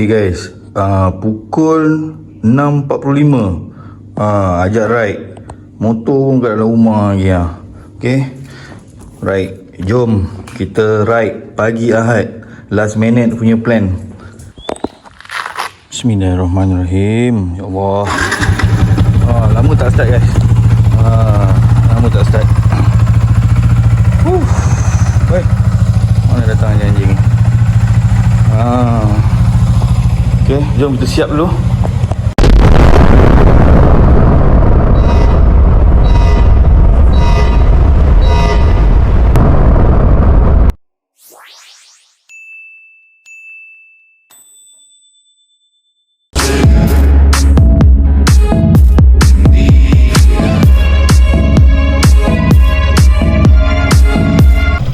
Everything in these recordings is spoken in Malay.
Okay guys, uh, pukul 6.45 uh, Ajak ride Motor pun kat dalam rumah lagi lah Okay Right, jom kita ride pagi Ahad. Last minute punya plan. Bismillahirrahmanirrahim. Ya Allah. Ah, Lama tak start guys ah, Lama tak start Huh. Weh, Mana datang anjing-anjing ni ah. Okay, jom kita siap dulu.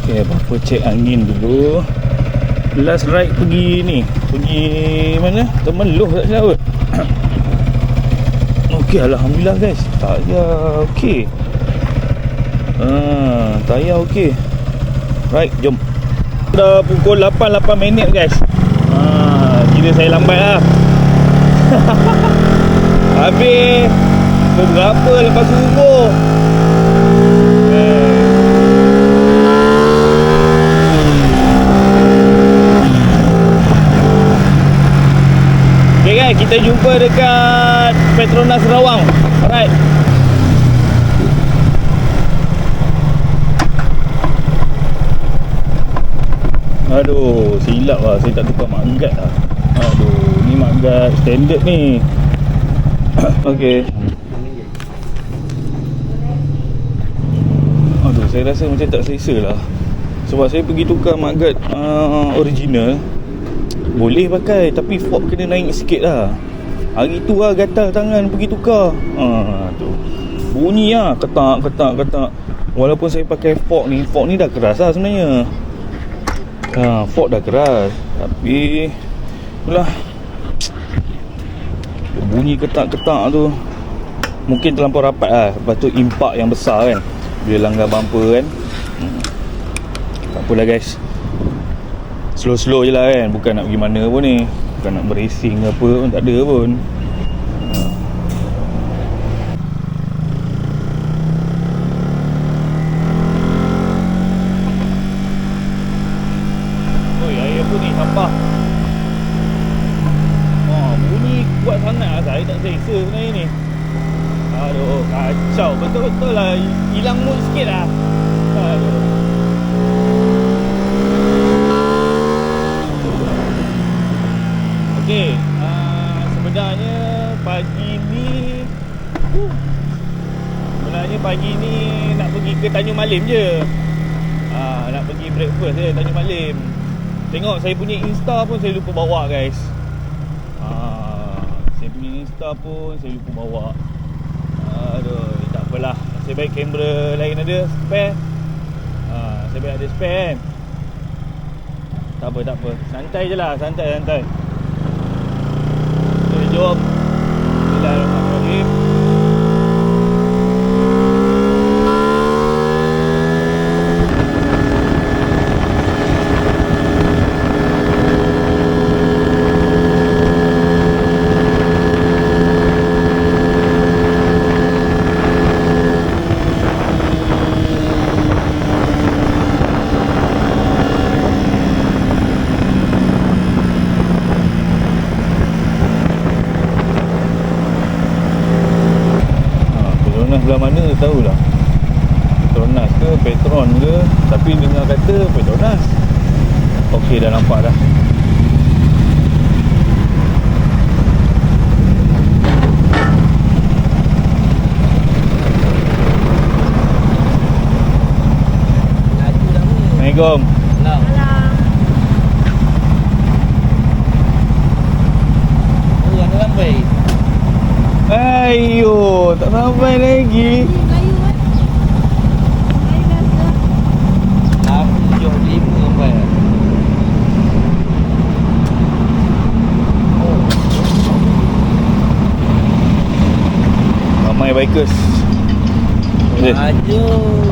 Okay, apa cek angin dulu Last ride pergi ni Pergi mana? Temeluh tak silap kot Okay, Alhamdulillah guys. Tayar okay ah, Tayar okay Right, jom. Dah pukul 8, 8 minit guys. Ah, Kira saya lambat lah. Habis berapa lepas subuh Eh, Okay guys, kita jumpa dekat Petronas Rawang. Alright. Aduh, silap lah. Saya tak tukar maggat lah. Aduh, ni maggat standard ni. Okay Aduh, saya rasa macam tak selesa lah. Sebab saya pergi tukar maggat uh, original boleh pakai Tapi fork kena naik sikit lah. Hari tu lah gatal tangan pergi tukar. Ha, tu. Bunyi lah Ketak ketak ketak. Walaupun saya pakai fork ni Fork ni dah keras lah sebenarnya. Ha, Fork dah keras Tapi Itulah. Bunyi ketak-ketak tu Mungkin terlampau rapat lah. Lepas tu impak yang besar kan Bila langgar bumper kan. Hmm. Tak apalah guys Slow-slow je lah kan. Bukan nak pergi mana pun ni. Bukan nak beracing ke apa pun Tak ada pun. Ha. Apa Oh, ni. Aduh, kacau. Betul-betul lah. Hilang mood sikit lah. Aduh Okey, uh, sebenarnya pagi ni uh, sebenarnya pagi ni nak pergi ke Tanjung Malim je. Uh, nak pergi breakfast je Tanjung Malim. Tengok saya punya Insta pun saya lupa bawa guys. Uh, saya punya Insta pun saya lupa bawa. Aduh, tak apalah. Saya baik kamera lain ada spare. Uh, saya baik ada spare kan. Tak apa, tak apa. Santai je lah, santai, santai. Jom Bismillahirrahmanirrahim ha, Petronas belah mana tahulah Petronas ke Petron ke Tapi kata Petronas Okey dah nampak dah. Assalamualaikum. Ayo, tak sampai lagi. I do.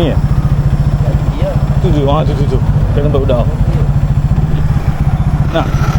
Sini ya? Tu tu Ah tu tu tu Kat tempat budak. Nak? Ah.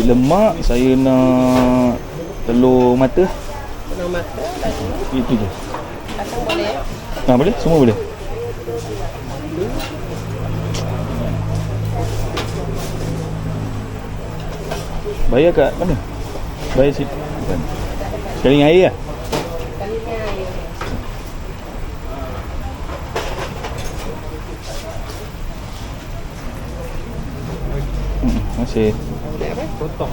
Nasi lemak Saya nak Telur mata Telur mata. Itu je Kacang boleh. Ha boleh? Semua boleh? Bayar kat mana? Bayar situ Bukan Sekali dengan air lah air. hmm, Boleh apa? Potong.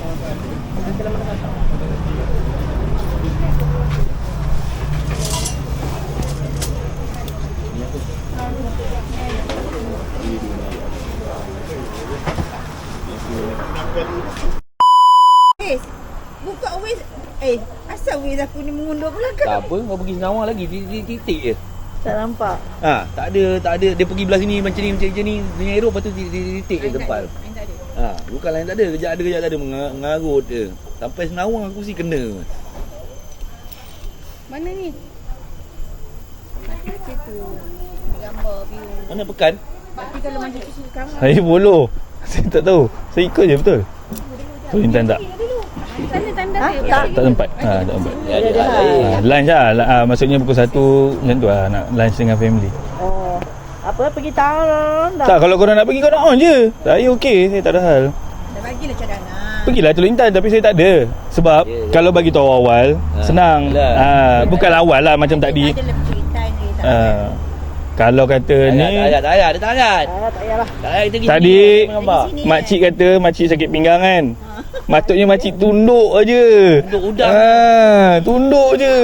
Wes, buka Wes. Eh, aku ni mengundur pula Tak kan? apa, kau pergi senawang lagi titik-titik je. Tak nampak. Ha, tak ada, tak ada. Dia pergi belah sini macam ni, macam ni. Dengan aerob lepas tu titik-titik je tempat. Ha, bukan lain tak ada. Kejap ada, kejap tak ada. Menga- Mengarut je. Sampai senawang aku mesti kena. Mana ni? Macam tu. Gambar view. Mana pekan? Tapi kalau macam tu sekarang Saya follow Saya tak tahu Saya ikut je betul Tu Intan tak sana tanda Ha? Tak. Tak tempat ha, Tak tempat Ya, ada ha, lain. Lunch lah La- ah, Maksudnya pukul 1 Macam tu lah Nak lunch dengan family Oh. Apa pergi tahun dah. Tak kalau korang nak pergi Korang on je Saya okey Saya tak ada hal Dah bagilah cadangan. Pergilah Teluk Intan Tapi saya tak ada Sebab Ya, ya. Kalau bagi tahu awal Ha, Senang ha, Bukan awal lah Macam tadi Ada lebih cerita ni. tak ha, Kalau kata Tak ni payah, tak payah. Dia tak payah. Ah, tak payahlah. Tak payah, kita pergi Tadi. Makcik kata Makcik sakit pinggang kan Matutnya makcik tunduk aje. Tunduk udang. Ha, tunduk je.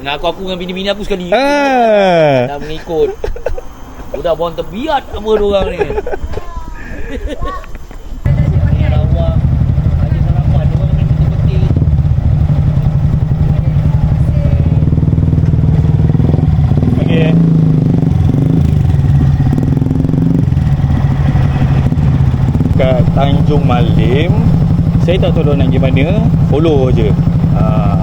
Nak aku aku dengan bini-bini aku sekali. Ha. Dah mengikut. Udah buang terbiat apa dia orang ni. Kat Tanjung Malim Saya tak tahu nak pergi mana Follow je ha.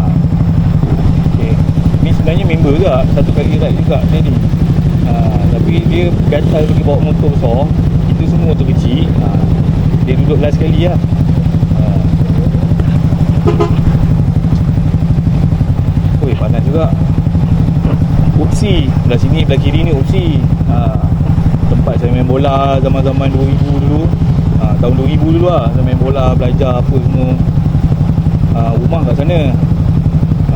okay. Ni sebenarnya member juga Satu kali ride juga ni ha. Tapi dia gatal pergi bawa motor besar Kita semua motor kecil ha. Dia duduk last sekali lah ha. Ui panas juga Upsi Belah sini belah kiri ni Upsi ha, Tempat saya main bola Zaman-zaman 2000 dulu Tahun 2000 dulu lah Saya main bola Belajar apa semua. Ha, Rumah kat sana.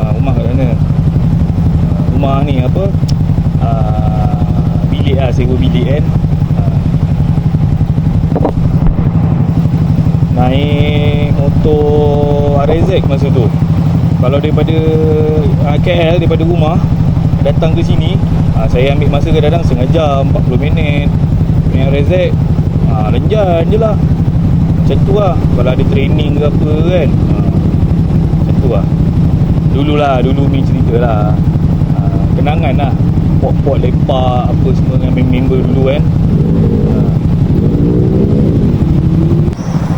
Ha, Rumah kat sana. Ha, Rumah ni apa? Ha, Bilik lah Sewa bilik kan. Ha. Naik motor RZ masa tu. Kalau daripada ha, KL Daripada rumah datang ke sini ha, saya ambil masa kadang-kadang setengah jam 40 minit. Naik RZ ha, lenjan je lah macam tu lah. Kalau ada training ke apa kan. Ha, macam tu lah. Dululah dulu ni cerita lah. Ha, kenangan lah. Pot-pot lepak apa semua dengan member dulu kan. Ha.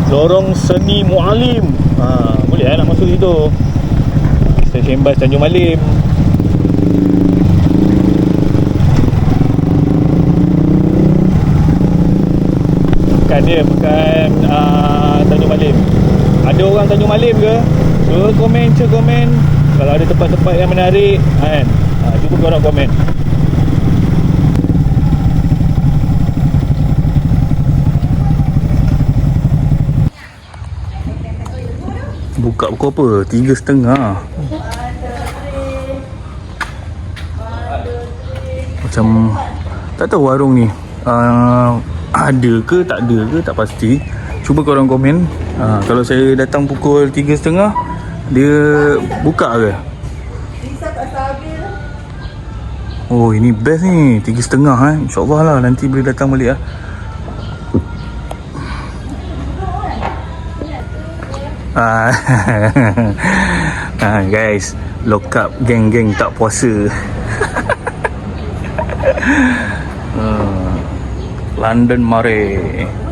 lorong seni Mualim. Ha, boleh lah nak masuk situ? Stesen bas Tanjung Malim Bukan dia Bukan uh, Tanjung Malim. Ada orang Tanjung Malim ke? Cuba komen Cuba komen. Kalau ada tempat-tempat yang menarik kan? Uh, Cuba korang komen. Buka pukul apa? Tiga setengah. Macam Tak tahu warung ni. Uh, ada ke tak ada ke tak pasti. Cuba korang komen. Uh, kalau saya datang pukul 3.30 dia buka ke? Oh ini best ni 3.30 eh. InsyaAllah lah nanti boleh datang balik lah. Ah, ah guys, lock up geng-geng tak puasa. London mare.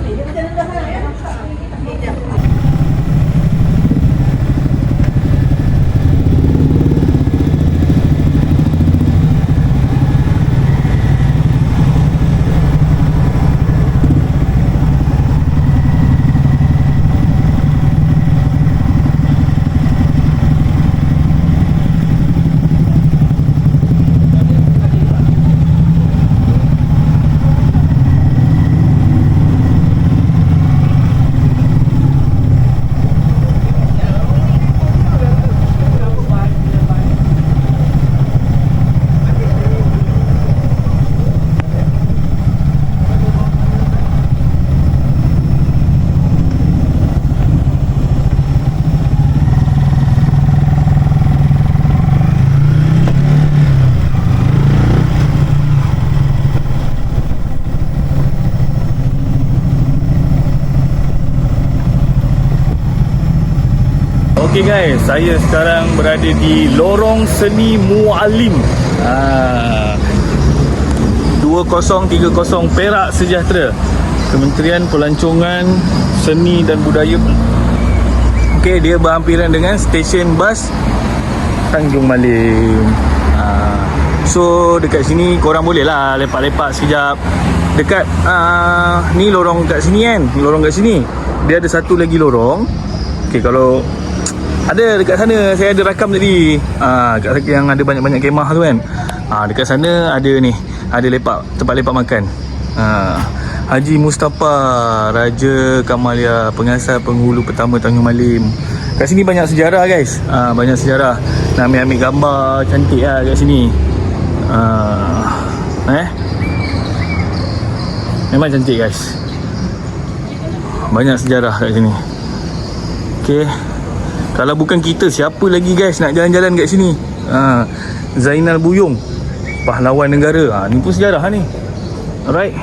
Okey guys, saya sekarang berada di Lorong Seni Mualim. Ha. 2030 Perak Sejahtera. Kementerian Pelancongan Seni dan Budaya. Okey, dia berhampiran dengan stesen bas Tanjung Malim. Ha. So dekat sini korang boleh lah lepak-lepak sekejap. Dekat uh, ni lorong kat sini kan, lorong kat sini. Dia ada satu lagi lorong. Okey, kalau ada dekat sana saya ada rakam tadi. Ah kat sana yang ada banyak-banyak kemah tu kan. Ah dekat sana ada ni, ada lepak tempat lepak makan. Ah Haji Mustafa Raja Kamalia Pengasas Penghulu Pertama Tanjung Malim. Kat sini banyak sejarah guys. Ah banyak sejarah. Nak ambil-ambil gambar cantik lah kat sini. Ah eh Memang cantik guys. Banyak sejarah kat sini. Okey. Kalau bukan kita siapa lagi guys nak jalan-jalan kat sini? Ha, Zainal Buyung pahlawan negara. Ha, ni pun sejarah ni. Alright.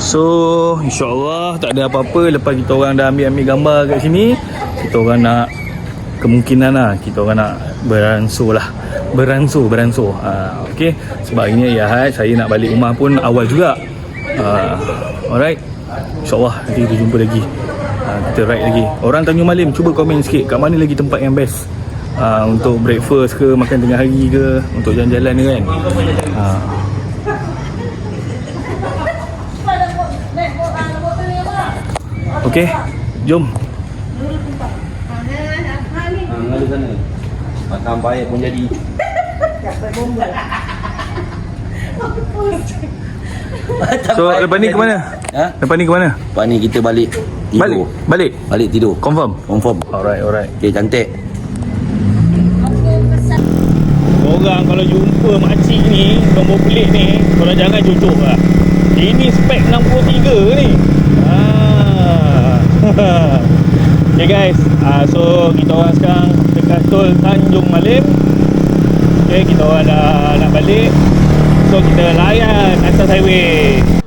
So, insyaAllah tak ada apa-apa lepas kita orang dah ambil-ambil gambar kat sini, kita orang nak kemungkinan lah kita orang nak beransur lah beransur beransur ha, okay sebab ini ya saya nak balik rumah pun awal juga ha, alright insyaAllah nanti kita jumpa lagi ha, kita ride lagi orang Tanjung Malim cuba komen sikit kat mana lagi tempat yang best ha, untuk breakfast ke makan tengah hari ke untuk jalan-jalan ni kan ha. Okay, jom. Ha, sana. Makan baik pun jadi. So, lepas ni ke mana? Ha? Lepas ni ke mana? Lepas ni kita balik tidur. Balik? Balik? Balik tidur. Confirm? Confirm. Alright, alright. Okay, cantik. Orang kalau jumpa makcik ni Nombor pelik ni Korang jangan cucuk lah Ini spek 63 ni ah. Okay guys ah, So kita orang sekarang Dekat tol Tanjung Malim Okay kita orang dah nak balik So kita layan atas highway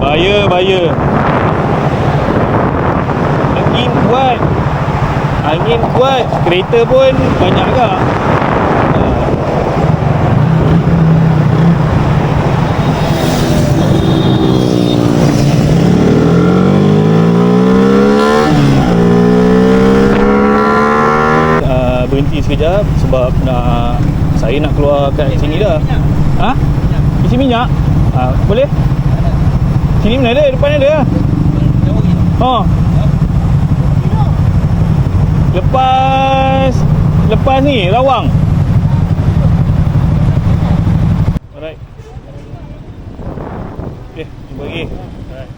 Bahaya, bahaya. Angin kuat. Angin kuat. Kereta pun banyak agak. Ah. Berhenti sekejap sebab nak saya nak keluar kat sini dah. Ha? Isi minyak? Ah, boleh? Sini mana ada? Depan ada. Ha. Lepas lepas ni Rawang. Alright. Okay, jumpa lagi. Alright.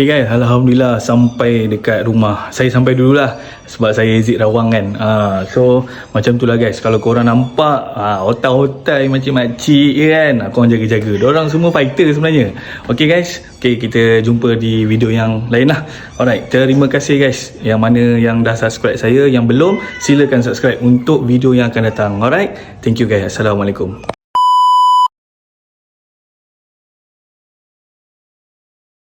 Okay guys, Alhamdulillah sampai dekat rumah. Saya sampai dululah Sebab saya exit Rawang kan? Ha, So macam tu lah guys. Kalau korang nampak ha, Otai-otai macam makcik kan? Ha, Korang jaga-jaga. Diorang semua fighter sebenarnya. Okay guys. Okay kita jumpa di video yang lain lah. Alright, terima kasih guys. Yang mana yang dah subscribe saya Yang belum Silakan subscribe untuk video yang akan datang. Alright, thank you guys. Assalamualaikum